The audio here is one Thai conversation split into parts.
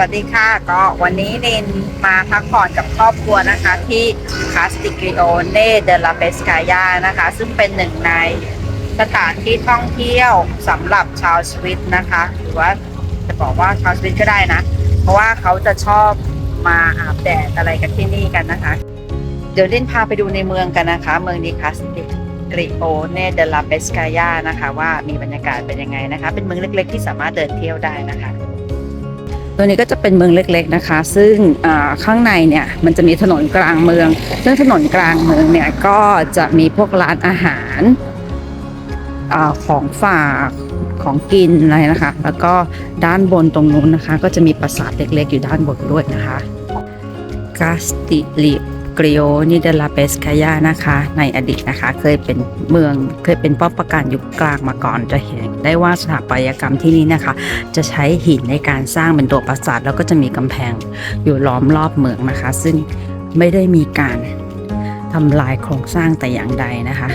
วัสดีค่ะ ก็วันนี้เนนมาพักผ่อนกับครอบครัวนะคะที่คาสติกริโอเนเดลาเปสกายานะคะ ซึ่งเป็นหนึ่งในสถานที่ท่องเที่ยวสำหรับชาวสวิตนะคะ หรือว่าจะบอกว่าชาวสวิตก็ได้นะ เพราะว่าเขาจะชอบมาอาบแดดอะไรกันที่นี่กันนะคะ เดี๋ยวเล่นพาไปดูในเมืองกันนะคะ เมืองนี้คาสติกริโอเนเดลาเปสกายานะคะ ว่ามีบรรยากาศเป็นยังไงนะคะ เป็นเมืองเล็กๆ ที่สามารถเดินเที่ยวได้นะคะ ตัวนี้ก็จะเป็นเมืองเล็กๆนะคะ ซึ่งข้างในเนี่ยมันจะมีถนนกลางเมือง ซึ่งถนนกลางเมืองเนี่ยก็จะมีพวกร้านอาหารอของฝากของกินอะไรนะคะ แล้วก็ด้านบนตรงนู้นนะคะ ก็จะมีปราสาทเล็กๆ อยู่ด้านบนด้วยนะคะกาสติลิ กริโอนิเดลาเปสคายานะคะ ในอดีตนะคะ เคยเป็นเมืองเคยเป็นป้อมปราการยุคกลางมาก่อนจะเห็นได้ว่าสถาปัตยกรรมที่นี่นะคะ จะใช้หินในการสร้างเป็นตัวปราสาทแล้วก็จะมีกำแพงอยู่ล้อมรอบเมืองนะคะ ซึ่งไม่ได้มีการทำลายโครงสร้างแต่อย่างใดนะคะ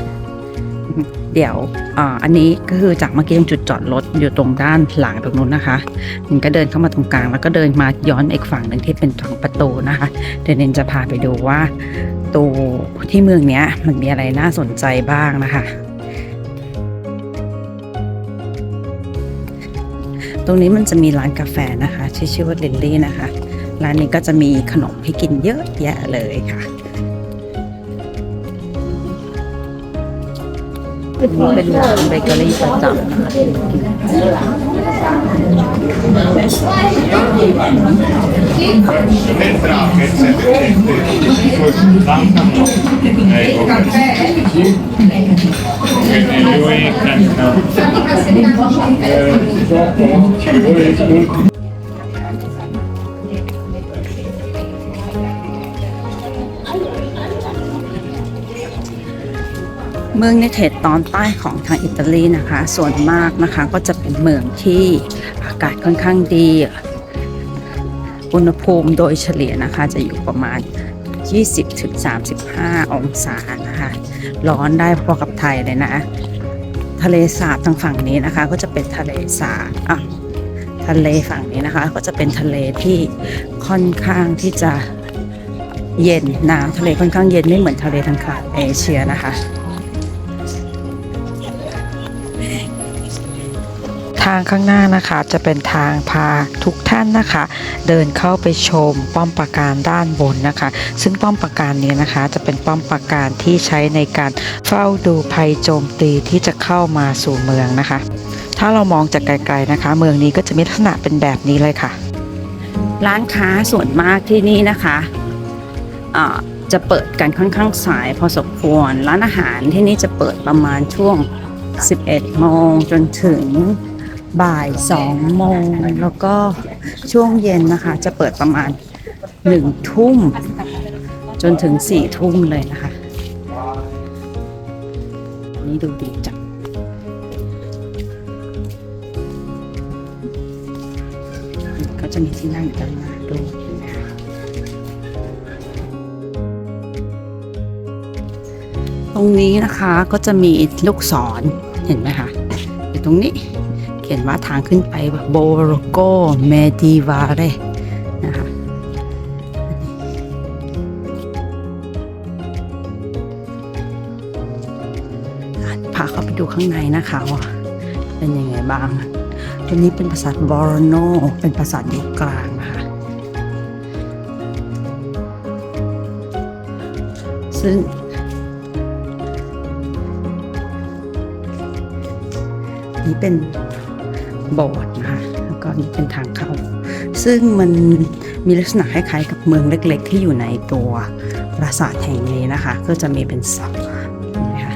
เดี๋ยวอาอันนี้ก็คือจากเมื่อกี้ตรงจุดจอดรถอยู่ตรงด้านหลังตรงนู้นนะคะนินก็เดินเข้ามาตรงกลาง แล้วก็เดินมาย้อนอีกฝั่งหนึ่งที่เป็นฝั่งประตูนะคะ เดี๋ยวนินจะพาไปดูว่าตัวที่เมืองเนี้ยมันมีอะไรน่าสนใจบ้างนะคะ ตรงนี้มันจะมีร้านกาแฟนะคะชื่อว่าลิลลี่นะคะ ร้านนี้ก็จะมีขนมให้กินเยอะแยะเลยค่ะ เป็นร้านเบเกอรี่ประจำนะคะ Entra เมืองในเขตตอนใต้ของทางอิตาลีนะคะ ส่วนมากนะคะก็จะเป็นเมืองที่อากาศค่อนข้างดี อุณหภูมิโดยเฉลี่ยนะคะจะอยู่ประมาณ 20-35 องศานะคะร้อนได้พอกับไทยเลยนะ ทะเลสาบทางฝั่งนี้นะคะ ก็จะเป็นทะเลสาบอะทะเลฝั่งนี้นะคะ ก็จะเป็นทะเลที่ค่อนข้างที่จะเย็นน้ำทะเลค่อนข้างเย็นไม่เหมือนทะเลทางฝั่งเอเชียนะคะ ทางข้างหน้านะคะจะเป็นทางพาทุกท่านนะคะ เดินเข้าไปชมป้อมปราการด้านบนนะคะ ซึ่งป้อมปราการนี้นะคะ จะเป็นป้อมปราการที่ใช้ในการเฝ้าดูภัยโจมตีที่จะเข้ามาสู่เมืองนะคะ ถ้าเรามองจากไกลๆนะคะ เมืองนี้ก็จะมีลักษณะเป็นแบบนี้เลยค่ะ ร้านค้าส่วนมากที่นี่นะคะอ่าจะเปิดกันค่อนข้างสายพอสมควร ร้านอาหารที่นี่จะเปิดประมาณช่วง 11 โมงจนถึง บ่าย2โมง แล้วก็ช่วงเย็นนะคะ จะเปิดประมาณ1ทุ่ม จนถึง4ทุ่มเลยนะคะ นี่ดูดีจังก็จะมีที่นั่งอยู่ด้านหน้าด้วยนะคะตรงนี้นะคะก็จะมีลูกศรเห็นไหมคะอยู่ตรงนี้ เขียนว่าทางขึ้นไปโบโรโกเมดิวาเรนะคะพาเข้าไปดูข้างในนะคะว่าเป็นยังไงบ้าง ตัวนี้เป็นปราสาทบอรโน เป็นปราสาทยุคกลางนะคะซึ่งนี่เป็น โบสถ์นะคะแล้วก็นี่เป็นทางเข้า ซึ่งมันมีลักษณะคล้ายๆกับเมืองเล็กๆ ที่อยู่ในตัวปราสาทแห่งนี้นะคะ ก็จะมีเป็นเสาเนไหมคะ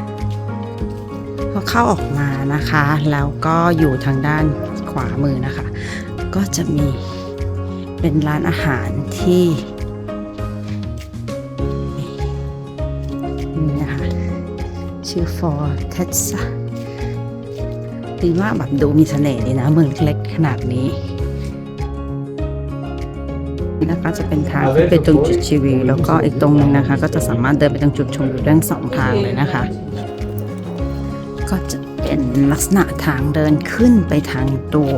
พอเข้าออกมานะคะ แล้วก็อยู่ทางด้านขวามือนะคะ ก็จะมีเป็นร้านอาหารที่นี่นะคะชื่อ For t e s a ดีว่าแบบดูมีเสน่ห์ดีนะเมืองเล็กๆขนาดนี้นี่นะคะจะเป็นทางที่ไปตรงจุดชีวิวแล้วก็อีกตรงนึงนะคะ ก็จะสามารถเดินไปตรงจุดชมวิวได้ทั้งสองทางเลยนะคะ ก็จะเป็นลักษณะทางเดินขึ้นไปทางตัว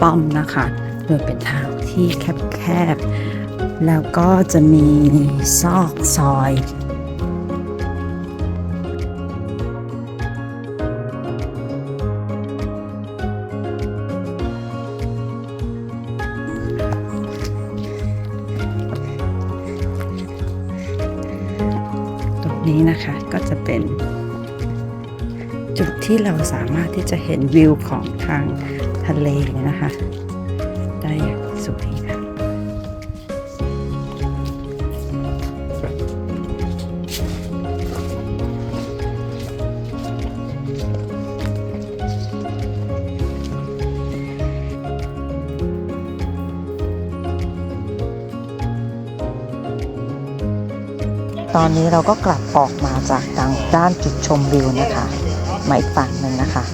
ป้อมนะคะ โดยเป็นทางที่แคบๆแล้วก็จะมีซอกซอย จุดที่เราสามารถที่จะเห็นวิวของทางทะเลนะคะ ได้อย่างสวยค่ะตอนนี้เราก็กลับออกมาจากทางด้านจุดชมวิวนะคะ มาอีกฝั่งหนึ่งนะคะ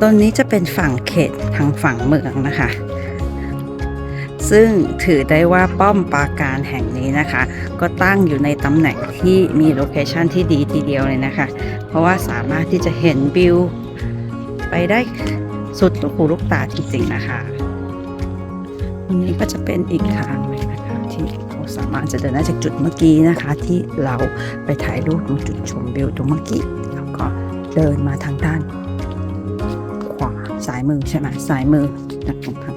ต้นนี้จะเป็นฝั่งเขตทางฝั่งเมืองนะคะ ซึ่งถือได้ว่าป้อมปราการแห่งนี้นะคะ ก็ตั้งอยู่ในตำแหน่งที่มีโลเคชันที่ดีทีเดียวเลยนะคะ เพราะว่าสามารถที่จะเห็นวิวไปได้สุดลูกหูลูกตาจริงๆนะคะ ตรงนี้ก็จะเป็นอีกทางนึ สามารถจะเดินได้จากจุดเมื่อกี้นะคะ ที่เราไปถ่ายรูปตรงจุดชมวิวตรงเมื่อกี้แล้วก็เดินมาทางด้านขวาสายมือใช่ไหมสายมือจากตรงทาง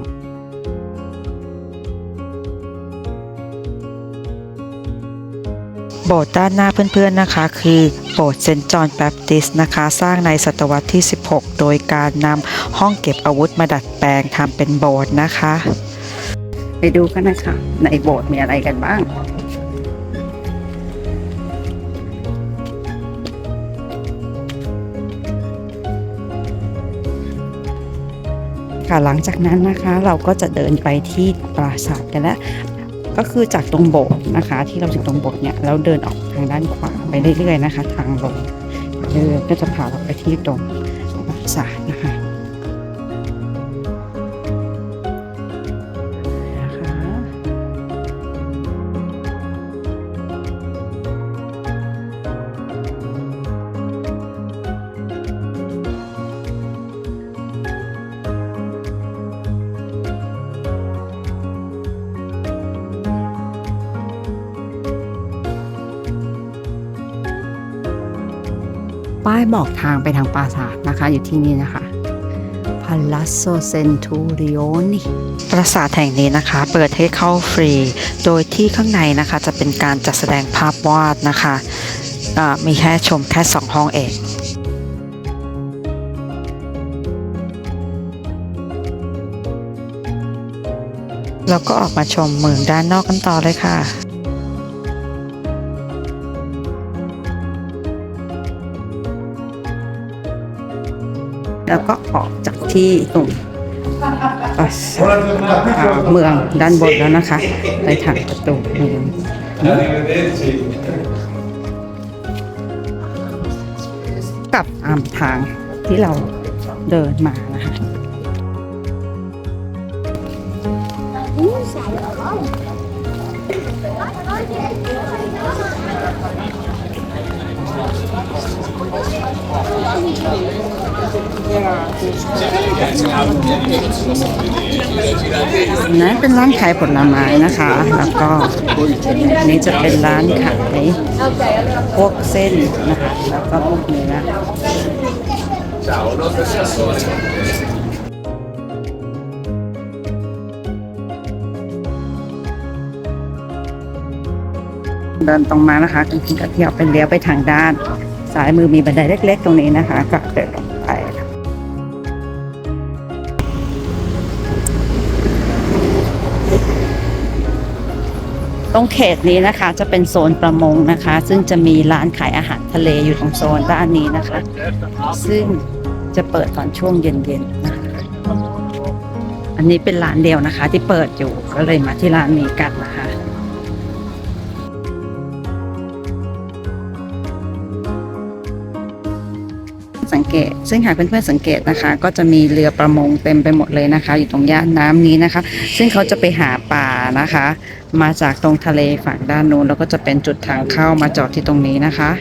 โบสถ์ด้านหน้าเพื่อนๆนะคะ คือโบสถ์เซนต์จอห์นแบปติสต์นะคะ สร้างในศตวรรษที่ 16 โดยการนำห้องเก็บอาวุธมาดัดแปลงทำเป็นโบสถ์นะคะ ไปดูกันนะคะ ในโบสถ์มีอะไรกันบ้างค่ะหลังจากนั้นนะคะเราก็จะเดินไปที่ปราสาทกันแล้ว ก็คือจากตรงโบสถ์นะคะ ที่เราถึงตรงโบสถ์เนี่ยเราเดินออกทางด้านขวาไปเรื่อยๆนะคะ ทางลงเดินก็จะพาเราไปที่ตรง ป้ายบอกทางไปทางปราสาทนะคะ อยู่ที่นี่นะคะ Palazzo Centurioni ปราสาทแห่งนี้นะคะ เปิดให้เข้าฟรี โดยที่ข้างในนะคะจะเป็นการจัดแสดงภาพวาดนะคะมีแค่ชมแค่ 2 ห้องเองแล้วก็ออกมาชมเมืองด้านนอกกันต่อเลยค่ะ แล้วก็ออกจากที่ตรงเมืองด้านบนแล้วนะคะ ไปทางประตูเมืองกลับตามทางที่เราเดินมานะคะ นั้นเป็นร้านขายผลไม้นะคะ แล้วก็นี้จะเป็นร้านขายพวกเส้นนะคะ แล้วก็พวกเนื้อเดินตรงมานะคะจริงๆก็เที่ยวไปเลี้ยวไปทางด้าน ซ้ายมือมีบันไดเล็ก ๆ ตรงนี้นะคะก็เดิน ตรงเขตนี้นะคะจะเป็นโซนประมงนะคะ ซึ่งจะมีร้านขายอาหารทะเลอยู่ตรงโซนด้านนี้นะคะ ซึ่งจะเปิดตอนช่วงเย็นๆนะคะอันนี้เป็นร้านเดียวนะคะ ที่เปิดอยู่ก็เลยมาที่ร้านนี้กันนะคะสังเกตซึ่งหากเพื่อนๆสังเกตนะคะ ก็จะมีเรือประมงเต็มไปหมดเลยนะคะ อยู่ตรงย่านน้ำนี้นะคะ ซึ่งเขาจะไปหาปลานะคะ มาจากตรงทะเลฝั่งด้านนู้นแล้วก็จะเป็นจุดทางเข้ามาจอดที่ตรงนี้นะคะ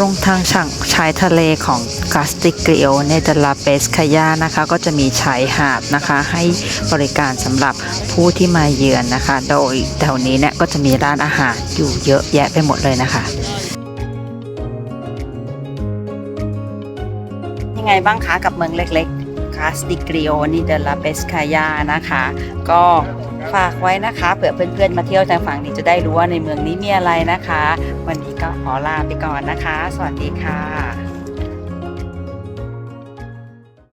ตรงทางช่างชายทะเลของกาสติกริโอเนเดลาเปสคายานะคะ ก็จะมีชายหาดนะคะ ให้บริการสำหรับผู้ที่มาเยือนนะคะ โดยแถวนี้เนี่ยก็จะมีร้านอาหารอยู่เยอะแยะไปหมดเลยนะคะยังไงบ้างคะกับเมืองเล็กๆคาสติกริโอนีเดลาเปสคายานะคะ ก็ ฝากไว้นะคะ เผื่อเพื่อนๆมาเที่ยวทางฝั่งนี้จะได้รู้ว่าในเมืองนี้มีอะไรนะคะ วันนี้ก็ขอลาไปก่อนนะคะ สวัสดีค่ะ